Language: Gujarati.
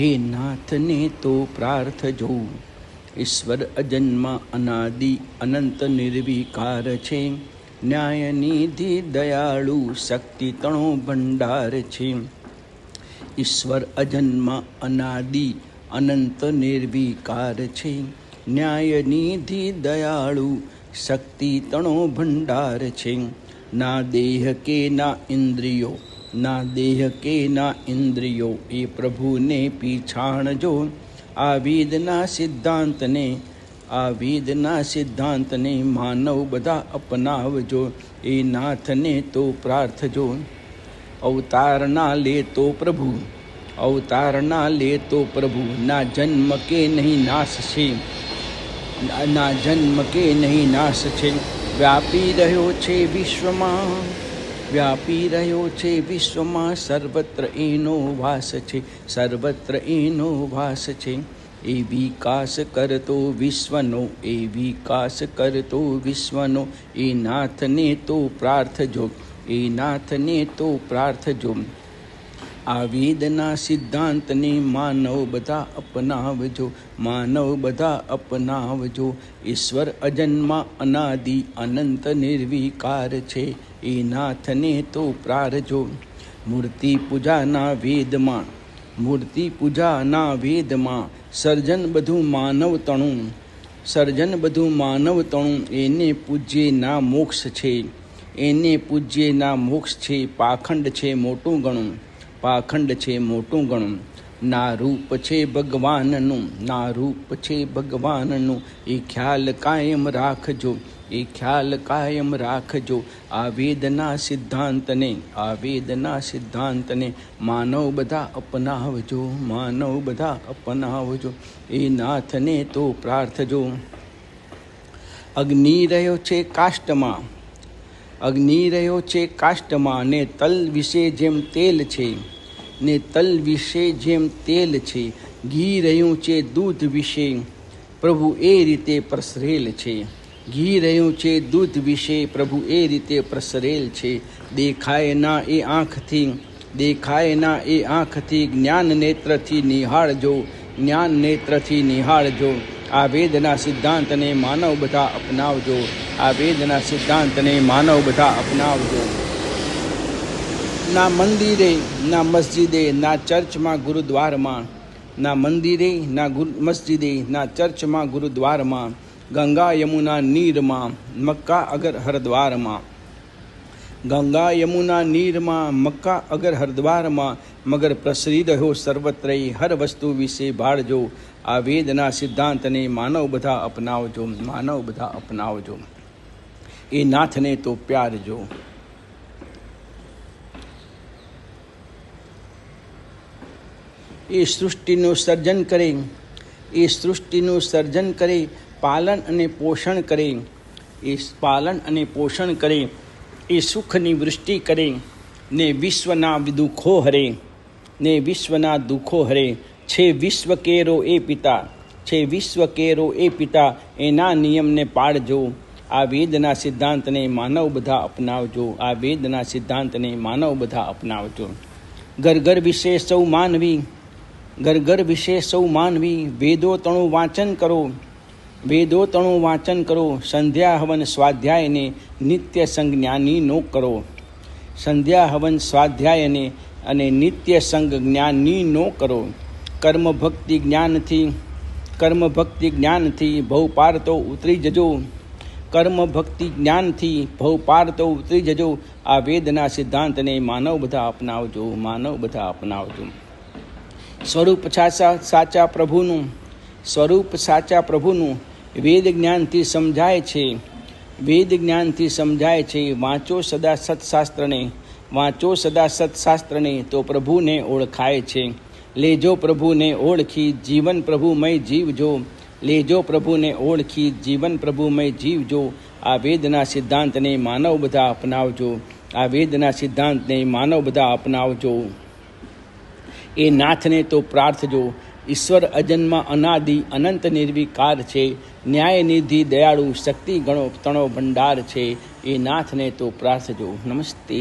હે નાથને તો પ્રાર્થજો ઈશ્વર અજન્મા અનાદિ અનંત નિર્વિકાર છે. ન્યાયનિધિ દયાળુ શક્તિ તણો ભંડાર છે. ઈશ્વર અજન્મા અનાદિ અનંત નિર્વિકાર છે. ન્યાયનિધિ દયાળુ શક્તિ તણો ભંડાર છે. ના દેહ કે ના ઇન્દ્રિયો ના દેહ કે ના ઇન્દ્રિયો એ પ્રભુને પીછાણજો. આ વેદના સિદ્ધાંતને, આ વેદના સિદ્ધાંતને માનવ બધા અપનાવજો. એ નાથને તો પ્રાર્થજો. અવતારના લે તો પ્રભુ. અવતારના લે તો પ્રભુ. ના જન્મ કે નહીં નાશ છે. ના જન્મ કે નહીં નાશ છે. વ્યાપી રહ્યો છે વિશ્વમાં. વ્યાપી રહ્યો છે, વિશ્વમાં સર્વત્ર એનો વાસ છે, સર્વત્ર એનો વાસ છે. એ વિકાસ કરતો વિશ્વનો, એ વિકાસ કરતો વિશ્વનો, એ નાથને તો પ્રાર્થજો, એ નાથને તો પ્રાર્થજો. આ વેદના સિદ્ધાંતને માનવ બધા અપનાવજો, માનવ બધા અપનાવજો. ઈશ્વર અજન્મા અનાદિ અનંત નિર્વિકાર છે એ નાથને તો પ્રારજો. મૂર્તિ પૂજાના વેદમાં, મૂર્તિ પૂજાના વેદમાં સર્જન બધું માનવ તણું. સર્જન બધું માનવ તણું, એને પૂજ્ય ના મોક્ષ છે. એને પૂજ્ય ના મોક્ષ છે, પાખંડ છે, મોટું ગણું. પાખંડ છે મોટું ગણું. ના રૂપ છે ભગવાનનું, ના રૂપ છે ભગવાનનું. એ ખ્યાલ કાયમ રાખજો, એ ખ્યાલ કાયમ રાખજો. આ વેદના સિદ્ધાંતને, આ વેદના સિદ્ધાંતને માનવ બધા અપનાવજો, માનવ બધા અપનાવજો. એ નાથને તો પ્રાર્થજો. અગ્નિ રહ્યો છે કાષ્ટમાં, અગ્નિ રહ્યો છે કાષ્ટમાં ને તલ વિશે જેમ તેલ છે. ને તલ વિશે જેમ તેલ છે, ઘી રહ્યું છે, દૂધ વિશે પ્રભુ એ રીતે પ્રસરેલ છે. ઘી રહ્યું છે, દૂધ વિશે પ્રભુ એ રીતે પ્રસરેલ છે. દેખાય ના એ આંખથી, દેખાય ના એ આંખથી જ્ઞાન નેત્રથી નિહાળજો, જ્ઞાન નેત્રથી નિહાળજો. આ વેદના સિદ્ધાંતને માનવ બધા અપનાવજો, આ વેદના સિદ્ધાંતને માનવ બધા અપનાવજો. ના મંદિરે, ના મસ્જિદે, ના ચર્ચમાં, ગુરુદ્વારમાં. ના મંદિરે, ના મસ્જિદે, ના ચર્ચમાં, ગુરુદ્વારમાં. ગંગા યમુના નીરમાં, મક્કા અગર હરદ્વારમાં. ગંગા યમુના નીરમાં, મક્કા અગર હરદ્વારમાં. મગર પ્રસરી રહ્યો સર્વત્ર હર વસ્તુ વિશે ભાળજો. આ વેદના સિદ્ધાંતને માનવ બધા અપનાવજો, માનવ બધા અપનાવજો. એ નાથને તો પ્યારજો. એ સૃષ્ટિનું સર્જન કરે, એ સૃષ્ટિનું સર્જન કરે, પાલન અને પોષણ કરે, એ પાલન અને પોષણ કરે, એ સુખની વૃષ્ટિ કરે, ને વિશ્વના દુઃખો હરે, ને વિશ્વના દુઃખો હરે, છે વિશ્વ કેરો એ પિતા, છે વિશ્વ કેરો એ પિતા, એના નિયમને પાળજો, આ વેદના સિદ્ધાંતને માનવ બધા અપનાવજો, આ વેદના સિદ્ધાંતને માનવ બધા અપનાવજો. ઘર ઘર વિશે સૌ માનવી ઘર ઘર વિશે સૌ માનવી, વેદો તણું વાંચન કરો. વેદો તણું વાંચન કરો. સંધ્યા હવન સ્વાધ્યાયને નિત્ય સંજ્ઞાની નો કરો. સંધ્યા હવન સ્વાધ્યાયને અને નિત્ય સંગ જ્ઞાનની નો કરો. કર્મ ભક્તિ જ્ઞાનથી કર્મ ભક્તિ જ્ઞાનથી ભવ પાર તો ઉતરી જજો. કર્મ ભક્તિ જ્ઞાનથી ભવ પાર તો ઉતરી જજો. આ વેદના સિદ્ધાંતને માનવ બધા અપનાવજો, માનવ બધા અપનાવજો. સ્વરૂપ સાચા સાચા પ્રભુનું, સ્વરૂપ સાચા પ્રભુનું વેદ જ્ઞાનથી સમજાય છે. વેદ જ્ઞાનથી સમજાય છે, વાંચો સદા સત્શાસ્ત્રને, વાંચો સદા સત્શાસ્ત્રને, તો પ્રભુને ઓળખાય છે. લેજો પ્રભુને ઓળખી, જીવન પ્રભુમય જીવજો. લેજો પ્રભુને ઓળખી, જીવન પ્રભુમય જીવજો. આ વેદના સિદ્ધાંતને માનવ બધા અપનાવજો. આ વેદના સિદ્ધાંતને માનવ બધા અપનાવજો. એ નાથને તો પ્રાર્થજો ઈશ્વર અજન્મા અનાદિ અનંત નિર્વિકાર છે ન્યાયનિધિ દયાળુ શક્તિ ગણો તણો ભંડાર છે, એ નાથને તો પ્રાર્થજો નમસ્તે.